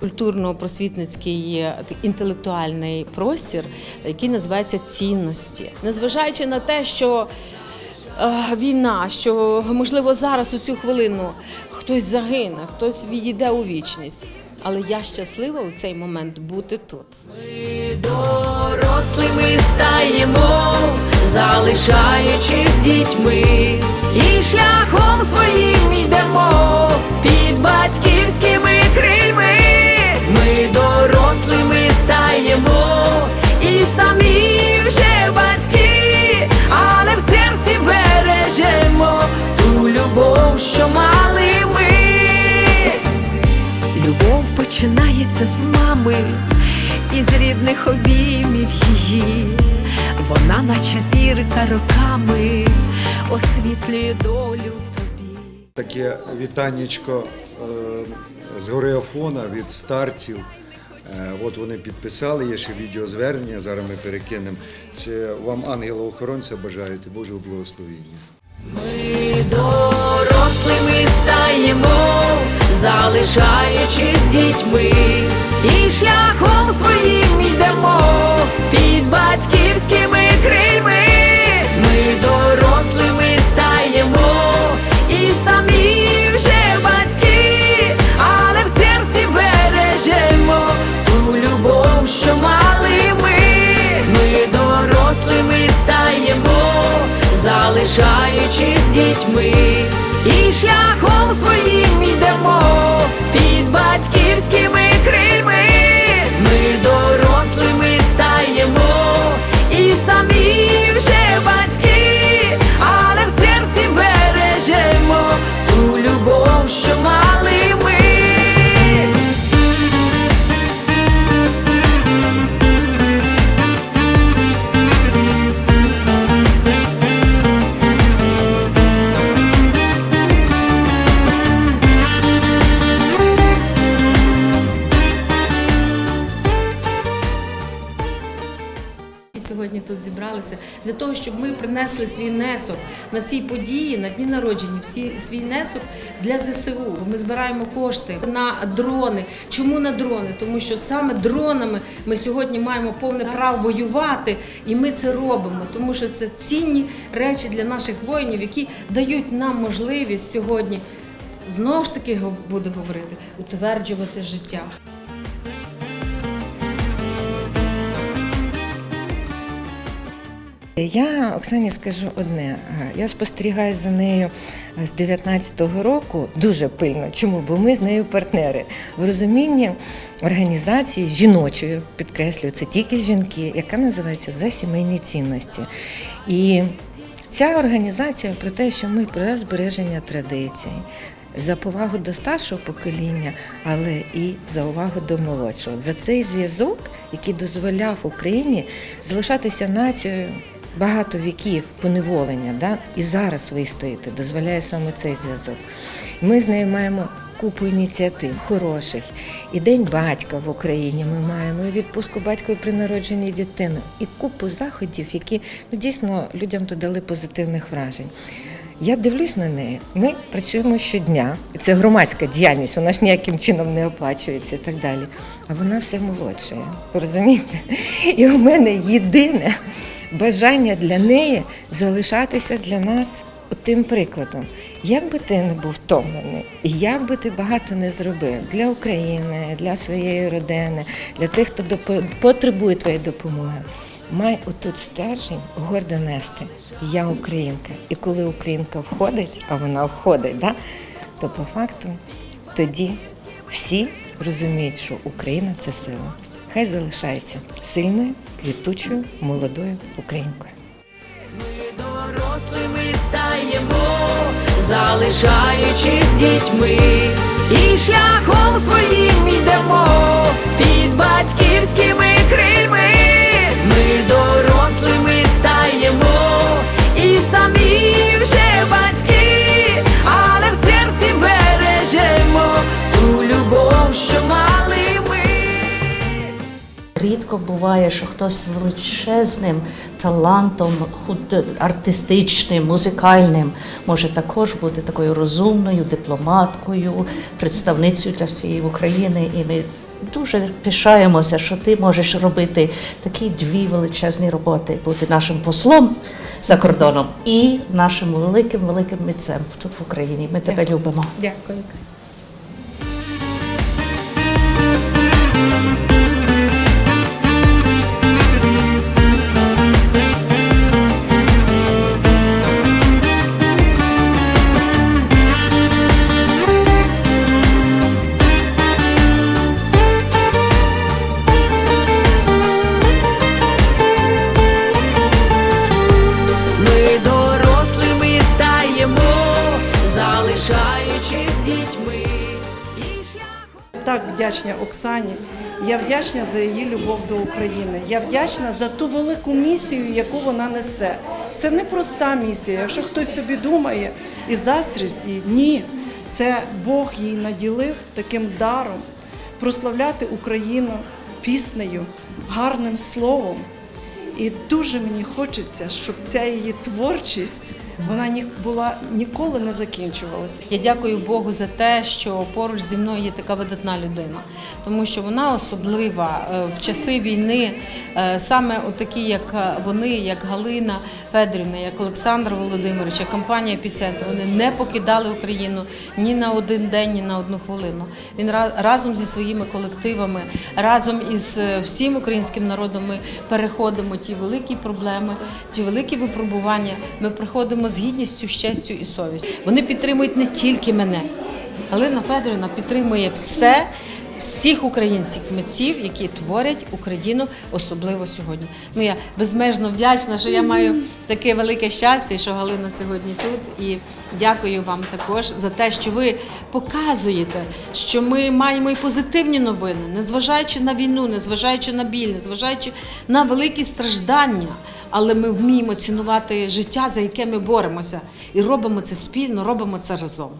Культурно-просвітницький е, інтелектуальний простір, який називається цінності, незважаючи на те, що е, війна, що можливо зараз у цю хвилину хтось загине, хтось відійде у вічність. Але я щаслива у цей момент бути тут. Ми Дорослими стаємо, залишаючись дітьми, і шляхом своїм йдемо що мали ми. Любов починається з мами, із рідних обіймів її. Вона, наче зірка роками, освітлює долю тобі. Таке вітаннячко е, з гори Афона від старців. Е, От вони підписали, є ще відеозвернення, зараз ми перекинемо. Це вам ангела-охоронця бажають і Божого благословення. Залишаючись дітьми, і шляхом своїм йдемо під батьківськими крильми. Ми дорослими стаємо, і самі вже батьки, але в серці бережемо ту любов, що мали ми. Ми дорослими стаємо, залишаючись дітьми, і шляхом своїм йдемо сьогодні тут зібралися для того, щоб ми принесли свій внесок на ці події, на дні народження, всі свій внесок для ЗСУ. Ми збираємо кошти на дрони. Чому на дрони? Тому що саме дронами ми сьогодні маємо повне право воювати, і ми це робимо, тому що це цінні речі для наших воїнів, які дають нам можливість сьогодні знову ж таки буду говорити, утверджувати життя. Я Оксані скажу одне. Я спостерігаю за нею з 19-го року дуже пильно. Чому? Бо ми з нею партнери в розумінні організації жіночої, підкреслюю, це тільки жінки, яка називається за сімейні цінності. І ця організація про те, що ми про збереження традицій. За повагу до старшого покоління, але і за увагу до молодшого. За цей зв'язок, який дозволяв Україні залишатися нацією багато віків поневолення, да? і зараз вистояти, дозволяє саме цей зв'язок. Ми з нею маємо купу ініціатив хороших. І День батька в Україні ми маємо, і відпустку батькові при народженні дитини, і купу заходів, які ну, дійсно людям додали позитивних вражень. Я дивлюсь на неї. Ми працюємо щодня, це громадська діяльність, вона ж ніяким чином не оплачується і так далі. А вона все молодша, розумієте? І у мене єдине бажання для неї залишатися для нас тим прикладом. Як би ти не був втомлений, і як би ти багато не зробив для України, для своєї родини, для тих, хто потребує твоєї допомоги. Май отут стержень гордо нести. Я українка. І коли українка входить, а вона входить, да, то по факту тоді всі розуміють, що Україна це сила. Хай залишається сильною, квітучою, молодою українкою. Ми дорослими стаємо, залишаючись дітьми, і шляхом Рідко буває, що хтось з величезним талантом, артистичним, музикальним може також бути такою розумною дипломаткою, представницею для всієї України. І ми дуже пишаємося, що ти можеш робити такі дві величезні роботи, бути нашим послом за кордоном і нашим великим великим митцем тут в Україні. Ми тебе любимо. Дякую. Так вдячна Оксані. Я вдячна за її любов до України. Я вдячна за ту велику місію, яку вона несе. Це не проста місія. Якщо хтось собі думає і заздрість і ні. Це Бог їй наділив таким даром прославляти Україну піснею, гарним словом. І дуже мені хочеться, щоб ця її творчість вона ні була ніколи не закінчувалася. Я дякую Богу за те, що поруч зі мною є така видатна людина, тому що вона особлива Е, в часи війни, е, саме такі, як е, вони, як Галина Федорівна, як Олександр Володимирович, як компанія «Епіцентр», вони не покидали Україну ні на один день, ні на одну хвилину. Він разом зі своїми колективами, разом із всім українським народом ми переходимо ті великі проблеми, ті великі випробування. Ми приходимо з гідністю, щастю і совістю. Вони підтримують не тільки мене. Галина Федорівна підтримує все, всіх українських митців, які творять Україну, особливо сьогодні. Ну я безмежно вдячна, що я маю таке велике щастя, що Галина сьогодні тут. І дякую вам також за те, що ви показуєте, що ми маємо і позитивні новини, незважаючи на війну, незважаючи на біль, незважаючи на великі страждання. Але ми вміємо цінувати життя, за яке ми боремося, і робимо це спільно, робимо це разом.